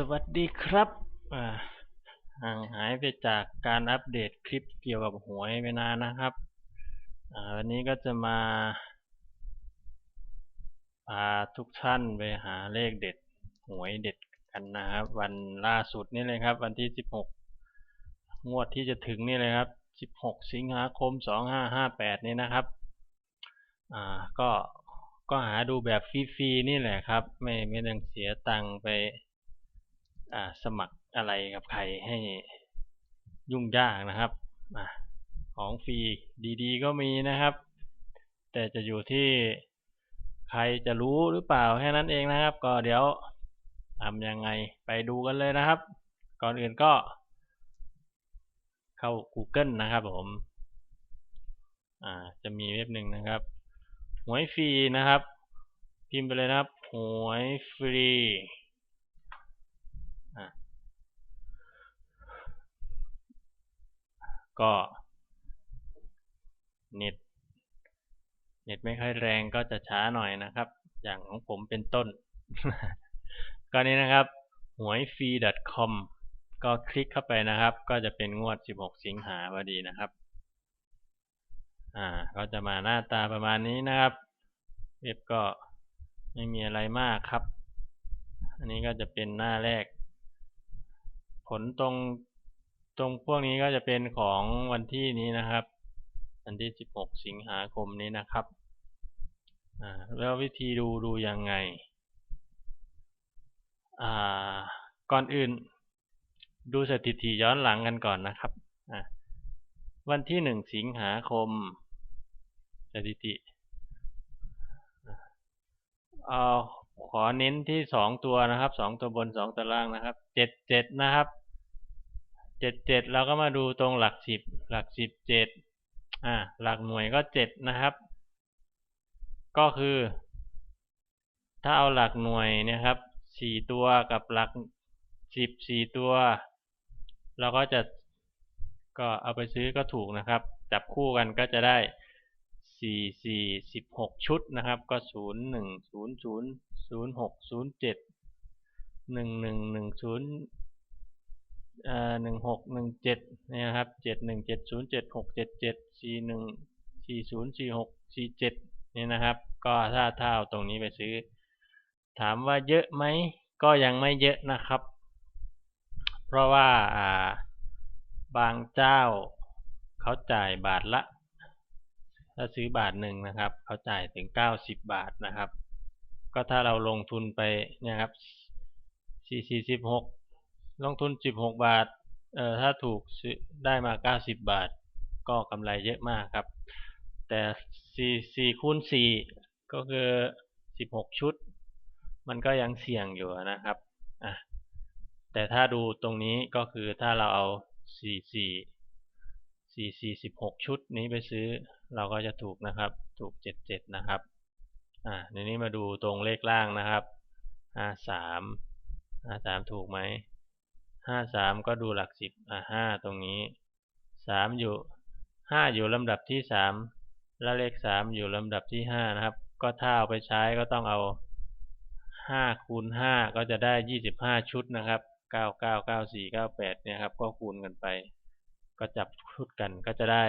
สวัสดีครับห่างหายไปจากการอัปเดตคลิปเกี่ยวกับหวยไปนานนะครับวันนี้ก็จะมาพาทุกท่านไปหาเลขเด็ดหวยเด็ดกันนะครับ วันล่าสุดนี่เลยครับ วันที่ 16 งวดที่จะถึงนี่เลยครับ 16 สิงหาคม 2558 นี้นะครับอ่าก็ก็หาดูแบบฟรีๆนี่แหละครับ ไม่ไม่ต้องเสียตังค์ไป สมัครอะไรกับใครให้ยุ่งยากนะครับอของฟรีดีๆ ก็มีนะครับ แต่จะอยู่ที่ใครจะรู้หรือเปล่าแค่นั้นเองนะครับ ก็เดี๋ยวทำยังไงไปดูกันเลยนะครับ ก่อนอื่นก็ เข้า Google นะครับผมอ่าจะมีเว็บหนึ่งนะครับ หวยฟรีนะครับ พิมพ์ไปเลยนะครับ หวยฟรี ก็เน็ตเน็ตไม่ค่อยแรงก็จะช้าหน่อยนะครับ อย่างของผมเป็นต้น ก็นี้นะครับหวยฟรี .com ก็คลิกเข้าไปนะครับ ก็จะเป็นงวด 16 สิงหาพอดีนะครับ อ่า ก็จะมาหน้าตาประมาณนี้นะครับ เว็บก็ไม่มีอะไรมากครับ อันนี้ก็จะเป็นหน้าแรก ผลตรง ตรงพวกนี้ก็จะเป็นของวันที่นี้นะครับ วันที่ 16 สิงหาคมนี้นะครับแล้ววิธีดูดูยังไงก่อนอื่น ดูสถิติย้อนหลังกันก่อนนะครับวันที่ 1 สิงหาคม สถิติเอาขอเน้นที่ 2 ตัวนะครับ 2 ตัวบน 2ตัวล่างนะครับ 77 นะครับ เจ็ดเจ็ดเราก็มาดูตรงหลักสิบหลักสิบเจ็ดอ่าหลักหน่วยก็เจ็ดนะครับ ก็คือ ถ้าเอาหลักหน่วยนะครับสี่ตัวกับหลักสิบสี่ตัว เราก็จะก็เอาไปซื้อก็ถูกนะครับ จับคู่กันก็จะได้สี่สี่สิบหกชุดนะครับ ก็ศูนย์หนึ่งศูนย์ศูนย์ศูนย์หกศูนย์เจ็ดหนึ่งหนึ่งหนึ่งศูนย์ หนึ่งหกหนึ่งเจ็ดนี่นะครับเจ็ดหนึ่งเจ็ดศูนย์เจ็ดหกเจ็ดเจ็ดสี่หนึ่งสี่ศูนย์สี่หกสี่เจ็ดนี่นะครับ ก็ถ้าถ้าเอาตรงนี้ไปซื้อ ถามว่าเยอะไหมก็ยังไม่เยอะนะครับ เพราะว่าอ่าบางเจ้าเขาจ่ายบาทละ ถ้าซื้อบาทหนึ่งนะครับ เขาจ่ายถึงเก้าสิบบาทนะครับ ก็ถ้าเราลงทุนไปเนี่ยครับสี่สี่สิบหก ลงทุน 16 บาทเอ่อถ้าถูกได้มา 90 บาท ก็กำไรเยอะมากครับ แต่ 4 4คูณ4ก็คือ 16 ชุด มันก็ยังเสี่ยงอยู่นะครับอะแต่ถ้าดูตรงนี้ก็คือถ้าเราเอา 4 4 4 4 16 ชุดนี้ไปซื้อเราก็จะถูกนะครับ ถูก 77 นะครับ อ่าในนี้มาดูตรงเลขล่างนะครับ 53 53 ถูกไหม ห้าสามก็ดูหลักสิบอะห้าตรงนี้สามอยู่ห้าอยู่ลำดับที่สามและเลขสามอยู่ลำดับที่ห้านะครับ ก็ถ้าเอาไปใช้ก็ต้องเอาห้าคูณห้าก็จะได้ยี่สิบห้าชุดนะครับเก้าเก้าเก้าสี่เก้าแปดเนี่ยครับ ก็คูณกันไป ก็จับชุดกันก็จะได้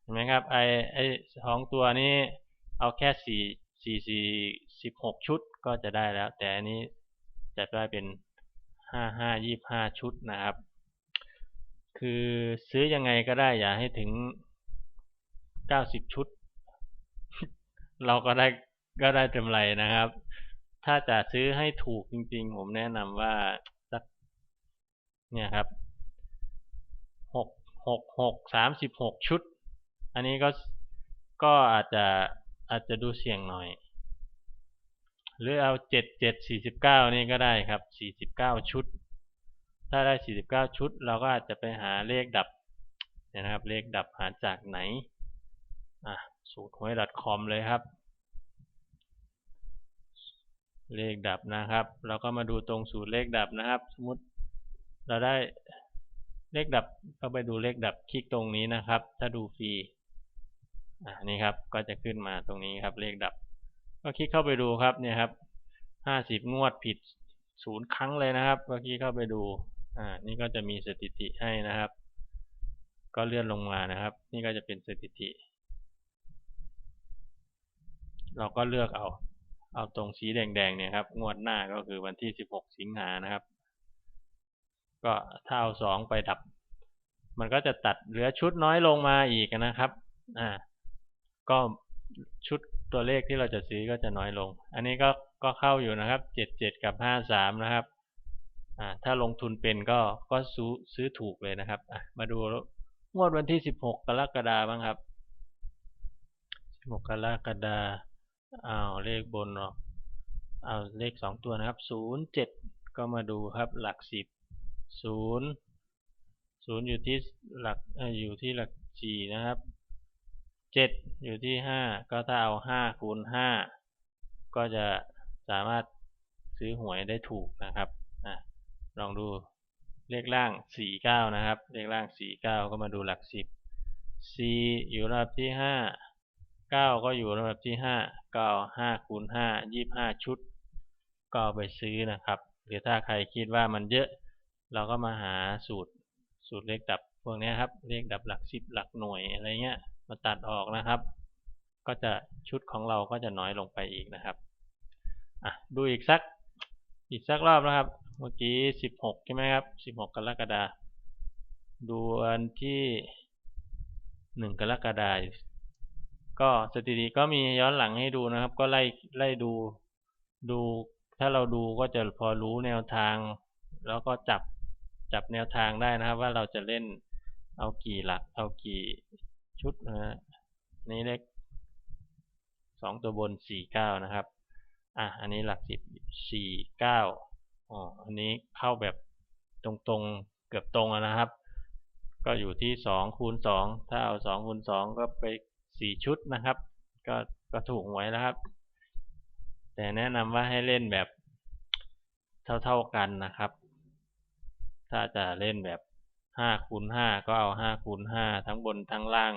เห็นไหมครับไอไอสองตัวนี้เอาแค่สี่สี่สี่สิบหกชุดก็จะได้แล้ว แต่อันนี้จะได้เป็น ห้าห้ายี่ห้าชุดนะครับ คือซื้อยังไงก็ได้อย่าให้ถึงเก้าสิบชุด เราก็ได้ก็ได้กำไรนะครับ ถ้าจะซื้อให้ถูกจริงๆ ผมแนะนำว่าสักเนี่ยครับหกหกหกสามสิบหกชุด อันนี้ก็ก็อาจจะอาจจะดูเสี่ยงหน่อย หรือเอาเจ็ดเจ็ดสี่สิบเก้านี่ก็ได้ครับสี่สิบเก้าชุด ถ้าได้สี่สิบเก้าชุด เราก็อาจจะไปหาเลขดับนะครับ เลขดับหาจากไหนอะสูตรหวย .com เลยครับ เลขดับนะครับ เราก็มาดูตรงสูตรเลขดับนะครับ สมมติเราได้เลขดับก็ไปดูเลขดับคลิกตรงนี้นะครับ ถ้าดูฟรีอ่านี่ครับก็จะขึ้นมาตรงนี้ครับเลขดับ ก็คลิกเข้าไปดูครับเนี่ยครับห้าสิบงวดผิดศูนย์ครั้งเลยนะครับเมื่อกี้เข้าไปดู อ่า นี่ก็จะมีสถิติให้นะครับ ก็เลื่อนลงมานะครับ นี่ก็จะเป็นสถิติ เราก็เลือกเอา เอาตรงสีแดงๆเนี่ยครับ งวดหน้าก็คือวันที่16สิงหานะครับ ก็ถ้าเอาสองไปดับ มันก็จะตัดเหลือชุดน้อยลงมาอีกนะครับ อ่า ก็ชุด ตัวเลขที่เราจะซื้อก็จะน้อยลง อันนี้ก็ก็เข้าอยู่นะครับเจ็ดเจ็ดกับห้าสามนะครับอ่าถ้าลงทุนเป็นก็ก็ซื้อซื้อถูกเลยนะครับอะมาดูงวดวันที่สิบหกกรกฎาบ้างครับสิบหกกรกฎาอ้าวเลขบนเนาะเอาเลขสองตัวนะครับศูนย์เจ็ดก็มาดูครับหลักสิบศูนย์ศูนย์อยู่ที่หลักออยู่ที่หลักสี่นะครับ เจ็ดอยู่ที่ห้าก็ถ้าเอาห้าคูณห้าก็จะสามารถซื้อหวยได้ถูกนะครับอลองดูเลขล่างสี่เก้านะครับเลขล่างสี่เก้าก็มาดูหลักสิบ c อยู่ระดับที่ห้าเก้าก็อยู่ระดับที่ห้าก็เอาห้าคูณห้ายี่ห้าชุด ก็ไปซื้อนะครับหรือถ้าใครคิดว่ามันเยอะ เราก็มาหาสูตรสูตรเลขดับพวกนี้ครับเลขดับหลักสิบหลักหน่วยอะไรเงี้ย มาตัดออกนะครับ ก็จะชุดของเราก็จะน้อยลงไปอีกนะครับอะดูอีกสักอีกสักรอบนะครับ เมื่อกี้สิบหกใช่ไหมครับสิบหกกรกฎาดูอันที่หนึ่งกรกฎาก็สถิติก็มีย้อนหลังให้ดูนะครับ ก็ไล่ไล่ดูดู ถ้าเราดูก็จะพอรู้แนวทาง แล้วก็จับจับแนวทางได้นะครับ ว่าเราจะเล่นเอากี่หลักเอากี่ ชุดนะฮะนี่เลขสองตัวบนสี่เก้านะครับ อะ อันนี้หลักสิบสี่เก้าอ๋อ อันนี้เข้าแบบตรงๆ เกือบตรงนะครับ ก็อยู่ที่สองคูณสอง ถ้าเอาสองคูณสองก็ไปสี่ชุดนะครับ ก็ก็ถูกหวยแล้วครับ แต่แนะนำว่าให้เล่นแบบเท่าๆกันนะครับ ถ้าจะเล่นแบบ ห้าคูณห้าก็เอาห้าคูณห้าทั้งบนทั้งล่าง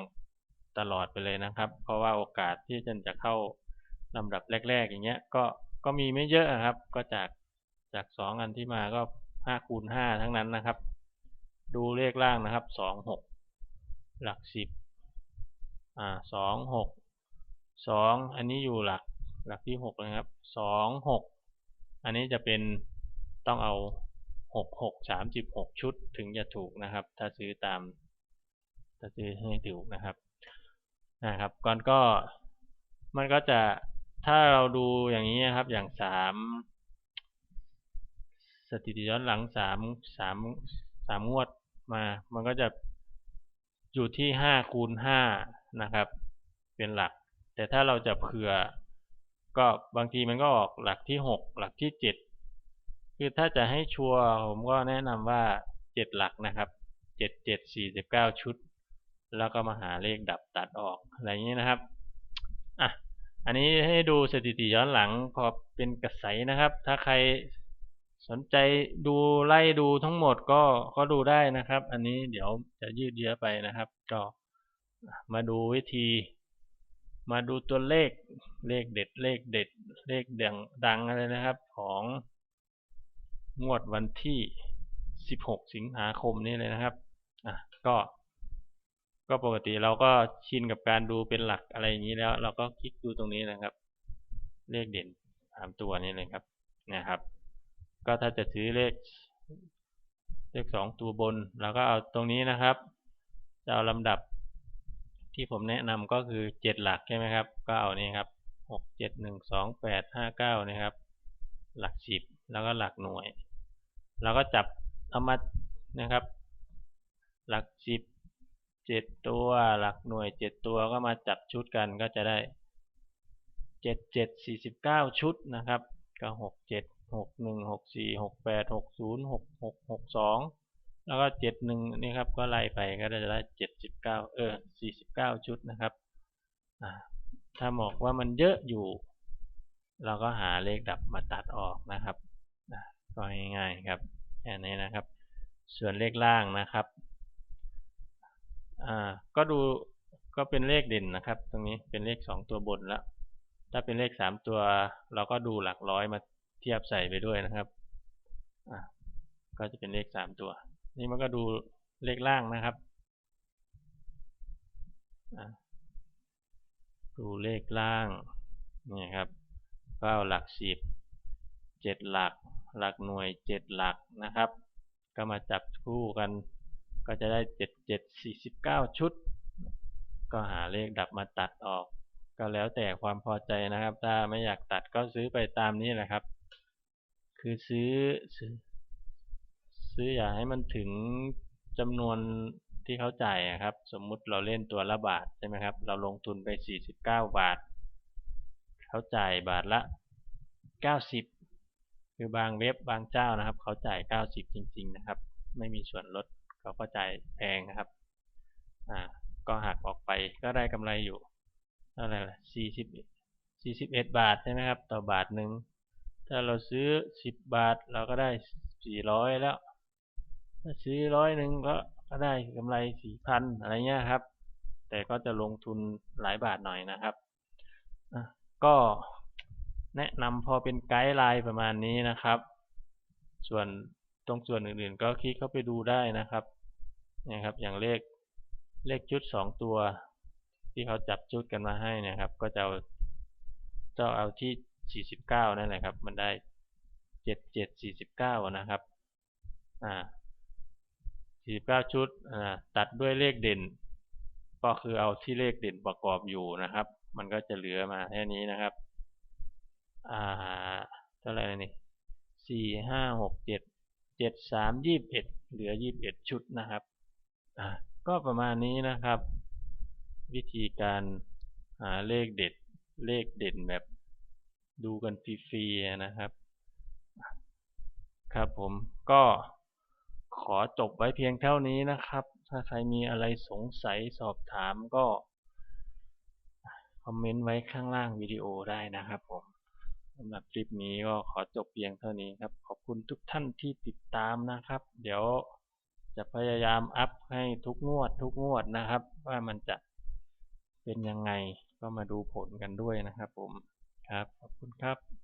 ตลอดไปเลยนะครับ เพราะว่าโอกาสที่จะจะเข้าลำดับแรก ๆ อย่างเงี้ย ก็ก็มีไม่เยอะครับ ก็จากจากสองอันที่มาก็ห้าคูณห้าทั้งนั้นนะครับ ดูเลขล่างนะครับสองหกหลักสิบอ่าสองหกสองอันนี้อยู่หลักหลักที่หกนะครับสองหกอันนี้จะเป็นต้องเอา หกหกสามสิบหกชุดถึงจะถูกนะครับ ถ้าซื้อตาม ถ้าซื้อให้ถูกนะครับนะครับก่อนก็มันก็จะถ้าเราดูอย่างนี้นะครับอย่างสามสถิติย้อนหลังสามสามสามงวดมา มันก็จะอยู่ที่ห้าคูณห้านะครับ เป็นหลัก แต่ถ้าเราจะเผื่อ ก็บางทีมันก็ออกหลักที่หกหลักที่เจ็ด คือถ้าจะให้ชัวร์ผมก็แนะนำว่าเจ็ดหลักนะครับเจ็ดเจ็ดสี่สิบเก้าชุด แล้วก็มาหาเลขดับตัดออกอะไรอย่างนี้นะครับอะอันนี้ให้ดูสถิติย้อนหลังพอเป็นกระใสนะครับ ถ้าใครสนใจดูไล่ดูทั้งหมดก็ก็ดูได้นะครับ อันนี้เดี๋ยวจะยืดเยื้อไปนะครับ ก็มาดูวิธี มาดูตัวเลขเลขเด็ดเลขเด็ดเลขดังดังอะไรนะครับ ของ งวดวันที่ 16 สิงหาคมนี้เลยนะครับอะก็ ก็ปกติเราก็ชินกับการดูเป็นหลักอะไรอย่างนี้แล้ว เราก็คลิกดูตรงนี้นะครับ เลขเด่นสามตัวนี้เลยครับนะครับ ก็ถ้าจะซื้อเลข เลขสองตัวบนเราก็เอาตรงนี้นะครับจะเอาลำดับที่ผมแนะนำก็คือเจ็ดหลักใช่ไหมครับ ก็เอานี่ครับหกเจ็ดหนึ่งสองแปดห้าเก้านะครับ หลักสิบแล้วก็หลักหน่วย เราก็จับเอามานะครับ หลักสิบเจ็ดตัวหลักหน่วยเจ็ดตัวก็มาจับชุดกันก็จะได้เจ็ดเจ็ดสี่สิบเก้าชุดนะครับก็หกเจ็ดหกหนึ่งหกสี่หกแปดหกศูนย์หกหกหกสองแล้วก็เจ็ดหนึ่งนี่ครับก็ไล่ไปก็จะได้เจ็ดสิบเก้าเออสี่สิบเก้าชุดนะครับถ้าบอกว่ามันเยอะอยู่ เราก็หาเลขดับมาตัดออกนะครับ ก็ง่ายๆครับแค่นี้นะครับ ส่วนเลขล่างนะครับอ่าก็ดูก็เป็นเลขเด่นนะครับ ตรงนี้เป็นเลขสองตัวบนแล้วถ้าเป็นเลขสามตัว เราก็ดูหลักร้อยมาเทียบใส่ไปด้วยนะครับอะก็จะเป็นเลขสามตัว นี่มันก็ดูเลขล่างนะครับดูเลขล่างนี่ครับเก้าหลักสิบเจ็ดหลัก หลักหน่วยเจ็ดหลักนะครับ ก็มาจับคู่กัน ก็จะได้เจ็ดเจ็ดสี่สิบเก้าชุด ก็หาเลขดับมาตัดออก ก็แล้วแต่ความพอใจนะครับ ถ้าไม่อยากตัดก็ซื้อไปตามนี้แหละครับ คือซื้อซื้ออย่าให้มันถึงจำนวนที่เขาจ่ายอะครับ สมมุติเราเล่นตัวละบาทใช่ไหมครับ เราลงทุนไป 49 บาท เขาจ่ายบาทละ 90 คือบางเว็บบางเจ้านะครับ เขาจ่าย 90 จริง ๆ นะครับ ไม่มีส่วนลดเขาก็จ่ายแพงนะครับอ่าก็หักออกไปก็ได้กำไรอยู่เท่าไหร่ล่ะ40 41 บาทใช่ไหมครับต่อบาทหนึ่งถ้าเราซื้อ 10 บาทเราก็ได้ 400 แล้วถ้าซื้อร้อยหนึ่งก็ก็ได้กำไรสี่พันอะไรเงี้ยครับ แต่ก็จะลงทุนหลายบาทหน่อยนะครับก็ แนะนำพอเป็นไกด์ไลน์ประมาณนี้นะครับ ส่วนตรงส่วนอื่นๆ ก็คลิกเข้าไปดูได้นะครับนี่ครับ อย่างเลขเลขชุดสองตัว ที่เขาจับชุดกันมาให้นะครับ ก็จะเอาจ้าเอาที่ 49 นั่นแหละครับ มันได้ 7749 นะครับ อ่า 49 ชุดตัดด้วยเลขเด่น ก็คือเอาที่เลขเด่นประกอบอยู่นะครับ มันก็จะเหลือมาแค่นี้นะครับ ท่าไหร่นี่สี่ห้าหกเจ็ดเจ็ดสามยี่บเอ็ดเหลือยี่บเอ็ดชุดนะครับอ่าก็ประมาณนี้นะครับ วิธีการหาเลขเด็ดเลขเด่นแบบดูกันฟรีๆนะครับ ครับผมก็ขอจบไว้เพียงเท่านี้นะครับ ถ้าใครมีอะไรสงสัยสอบถามก็ คอมเมนต์ไว้ข้างล่างวิดีโอได้นะครับผม สำหรับคลิปนี้ก็ขอจบเพียงเท่านี้ครับ ขอบคุณทุกท่านที่ติดตามนะครับ เดี๋ยวจะพยายามอัพให้ทุกงวดทุกงวดนะครับ ว่ามันจะเป็นยังไงก็มาดูผลกันด้วยนะครับผมครับ ขอบคุณครับ